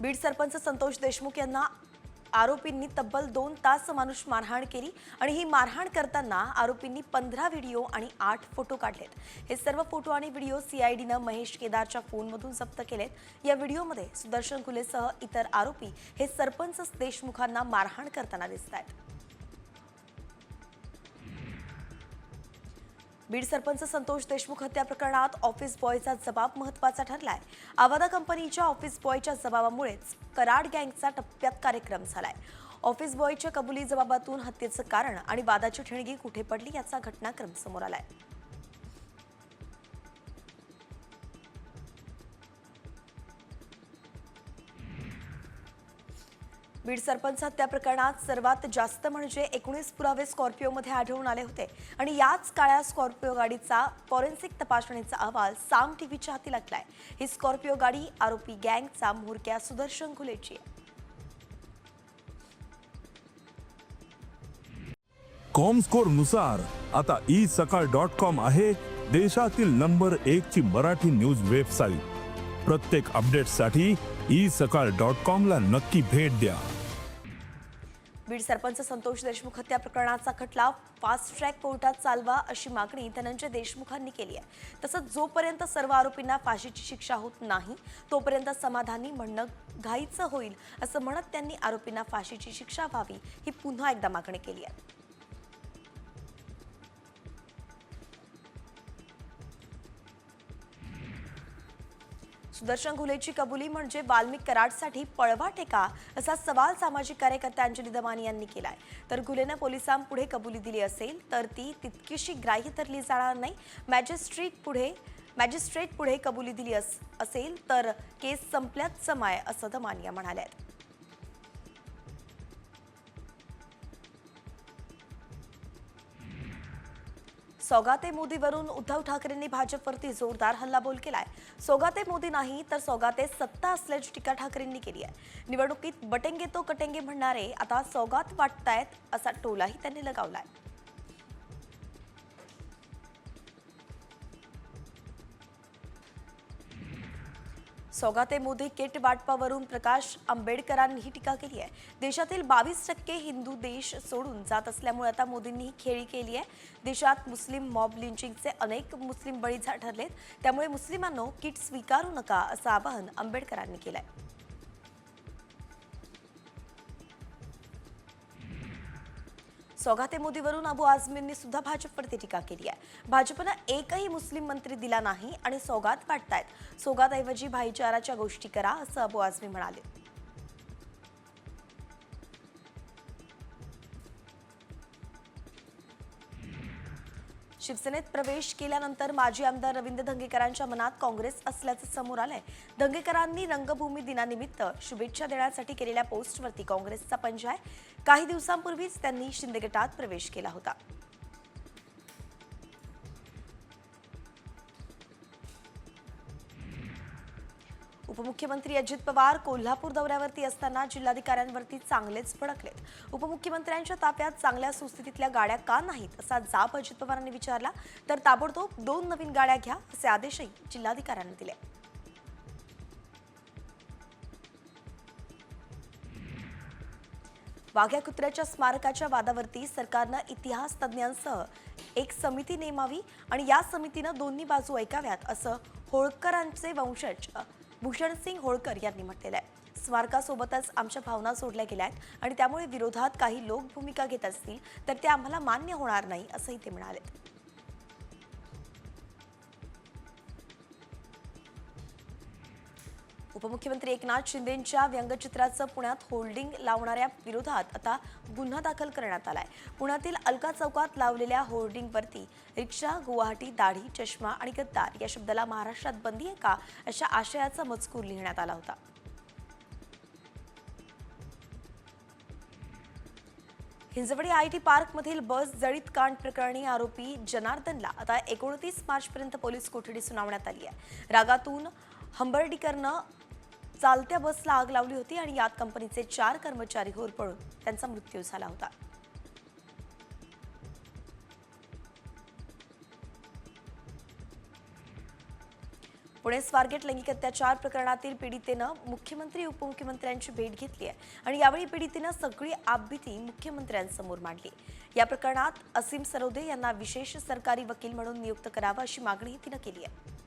बीड सरपंच संतोष देशमुख यांना आरोपींनी तब्बल दोन तास माणूस मारहाण केली आणि ही मारहाण करताना आरोपींनी पंधरा व्हिडिओ आणि आठ फोटो काढलेत. हे सर्व फोटो आणि व्हिडिओ सीआयडीनं महेश केदारच्या फोनमधून जप्त केलेत. या व्हिडिओमध्ये सुदर्शन खुलेसह इतर आरोपी हे सरपंच देशमुखांना मारहाण करताना दिसत आहेत बीड सरपंच संतोष देशमुख हत्या प्रकरणात ऑफिस बॉयचा जबाब महत्त्वाचा ठरलाय. आवादा कंपनीच्या ऑफिस बॉयच्या जबाबामुळेच कराड गँगचा टप्प्यात कार्यक्रम झालाय. ऑफिस बॉयच्या कबुली जबाबातून हत्येचं कारण आणि वादाची ठिणगी कुठे पडली याचा घटनाक्रम समोर आलाय. बीड सरपंच हत्या प्रकरणात सर्वात जास्त म्हणजे एकोणीस पुरावे स्कॉर्पिओमध्ये आढळून आले होते. आणि याच काळ्या स्कॉर्पिओ गाडीचा फॉरेन्सिक तपासणीचा अहवाल साम टीव्हीच्या हाती लागलाय. ही स्कॉर्पिओ गाडी आरोपी गँगचा म्होरक्या सुदर्शन खुलेची आहे. कॉमस्कोरनुसार आता ई सकाळ डॉट कॉम आहे देशातील नंबर एक ची मराठी न्यूज वेबसाईट प्रत्येक अपडेटसाठी ई सकाळ डॉट कॉम ला नक्की भेट द्या. बीड सरपंच संतोष देशमुख हत्या प्रकरणाचा खटला फास्ट ट्रॅक कोर्टात चालवा अशी मागणी धनंजय देशमुखांनी केली आहे. तसंच जोपर्यंत सर्व आरोपींना फाशीची शिक्षा होत नाही तोपर्यंत समाधानी म्हणणं घाईचं होईल असं म्हणत त्यांनी आरोपींना फाशीची शिक्षा व्हावी ही पुन्हा एकदा मागणी केली आहे. सुदर्शन घुलेची कबुली म्हणजे वाल्मिक कराडसाठी पळवा का असा सवाल सामाजिक कार्यकर्ते अंजली दमानी यांनी केलाय. तर घुलेनं पोलिसांपुढे कबुली दिली असेल तर ती तितकीशी ग्राह्य धरली जाणार नाही. मॅजिस्ट्रेट पुढे मॅजिस्ट्रेट पुढे कबुली दिली अस- असेल तर केस संपल्यात समाय असं दमानिया म्हणाल्या सौगाते मोदीवरून उद्धव ठाकरेंनी भाजपवरती जोरदार हल्लाबोल केलाय. सौगाते मोदी नाही तर सौगाते सत्ता असल्याची टीका ठाकरेंनी केली आहे. निवडणुकीत बटेंगे तो कटेंगे म्हणणारे आता सौगात वाटतायत असा टोलाही त्यांनी लगावलाय. सौगाते मोदी किट वाटपावरून प्रकाश आंबेडकरांनी ही टीका केली आहे. देशातील बावीस टक्के हिंदू देश सोडून जात असल्यामुळे आता मोदींनी ही खेळी केली आहे. देशात मुस्लिम मॉब लिंचिंगचे अनेक मुस्लिम बळी झा- ठरलेत. त्यामुळे मुस्लिमांनो किट स्वीकारू नका असं आवाहन आंबेडकरांनी केलं आहे सौगाते मोदीवरून अबू आझमींनी सुद्धा भाजपवरती टीका केली आहे. भाजपनं एकही मुस्लिम मंत्री दिला नाही आणि सौगात वाटतायत. सौगातऐवजी भाईचाराच्या गोष्टी करा असं अबू आझमी म्हणाले. शिवसेनेत प्रवेश केल्यानंतर माजी आमदार रवींद्र धंगेकरांच्या मनात काँग्रेस असल्याचं समोर आलंय. धंगेकरांनी रंगभूमी दिनानिमित्त शुभेच्छा देण्यासाठी केलेल्या पोस्टवरती काँग्रेसचा पंजा आहे काही दिवसांपूर्वीच त्यांनी शिंदे गटात प्रवेश केला होता. उपमुख्यमंत्री अजित पवार कोल्हापूर दौऱ्यावरती असताना जिल्हाधिकाऱ्यांवरती चांगलेच भडकलेत उपमुख्यमंत्र्यांच्या ताफ्यात चांगल्या सुस्थितीतल्या गाड्या का नाहीत असा जाब अजित पवारांनी विचारला तर ताबडतोब दोन नवीन गाड्या घ्या असे आदेशही जिल्हाधिकाऱ्यांनी दिले. वाघ्या कुत्र्याच्या स्मारकाच्या वादावरती सरकारनं इतिहास तज्ज्ञांसह एक समिती नेमावी आणि या समितीनं दोन्ही बाजू ऐकाव्यात असं होळकरांचे वंशज भूषण भूषणसिंग होळकर यांनी म्हटलेलं आहे. स्मारकासोबतच आमच्या भावना सोडल्या गेल्या आहेत आणि त्यामुळे विरोधात काही लोक भूमिका घेत असतील तर ते आम्हाला मान्य होणार नाही असंही ते म्हणाले. उपमुख्यमंत्री एकनाथ शिंदेंच्या व्यंगचित्राचं पुण्यात होल्डिंग लावणाऱ्या विरोधात आता गुन्हा दाखल करण्यात आलाय. पुण्यातील अलका चौकात लावलेल्या होर्डिंगवरती रिक्षा गुवाहाटी दाढी चष्मा आणि गद्दार या शब्दाला महाराष्ट्रात बंदी आहे का? अशा आशयाचा मजकूर लिहिण्यात आला होता. हिंजवडी आय टी पार्कमधील बस जळीत कांड प्रकरणी आरोपी जनार्दनला आता एकोणतीस मार्चपर्यंत पोलीस कोठडी सुनावण्यात आली आहे. रागातून हंबर्डीकरनं चालत्या बसला आग लावली होती आणि यात कंपनीचे चार कर्मचारी होरपळून त्यांचा मृत्यू झाला होता. पुणे स्वारगेट लैंगिक अत्याचार प्रकरणातील पीडितेनं मुख्यमंत्री उपमुख्यमंत्र्यांची भेट घेतली आहे आणि यावेळी पीडितेनं सगळी आपबीती मुख्यमंत्र्यांसमोर मांडली. या प्रकरणात असीम सरोदे यांना विशेष सरकारी वकील म्हणून नियुक्त करावं अशी मागणी तिनं केली आहे.